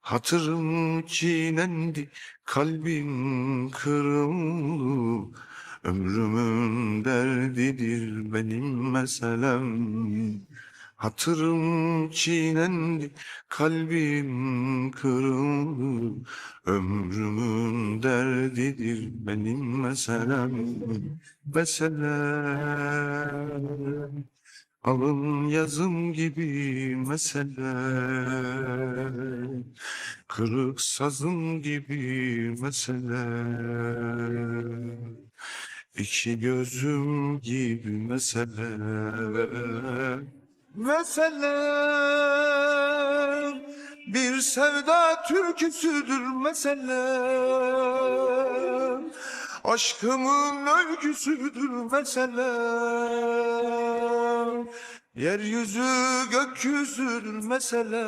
Hatırım çiğnendi, kalbim kırıldı. Ömrümün derdidir benim meselem. Hatırım çiğnendi, kalbim kırıldı. Ömrümün derdidir benim meselem. Meselem. Alın yazım gibi mesele Kırık sazım gibi mesele İki gözüm gibi mesele Mesele Bir sevda türküsüdür mesele Aşkımın öyküsüdür mesele Yeryüzü gökyüzüdür mesele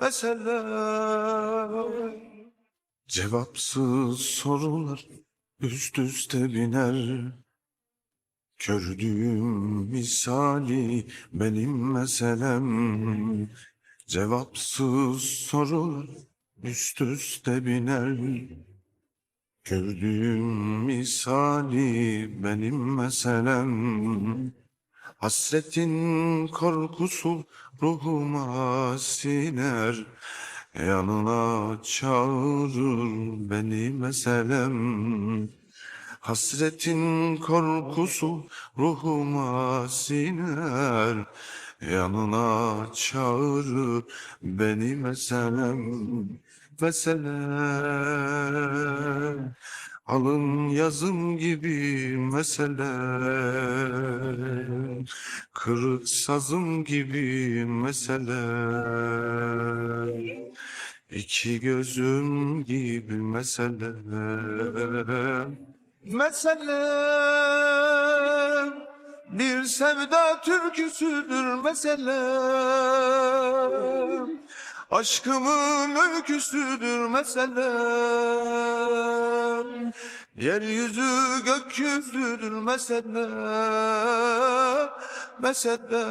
Mesele Cevapsız sorular üst üste biner. Kördüğüm misali benim meselem. Cevapsız sorular üst üste biner Gördüğüm misali benim meselem. Hasretin korkusu ruhuma siner. Yanına çağırır beni meselem. Hasretin korkusu ruhuma siner. Yanına çağırır beni meselem Mesele Alın yazım gibi mesele Kırık sazım gibi mesele İki gözüm gibi mesele Mesele Bir sevda türküsüdür mesele Aşkımın öyküsüdür mesele Yeryüzü gökyüzüdür mesele Mesele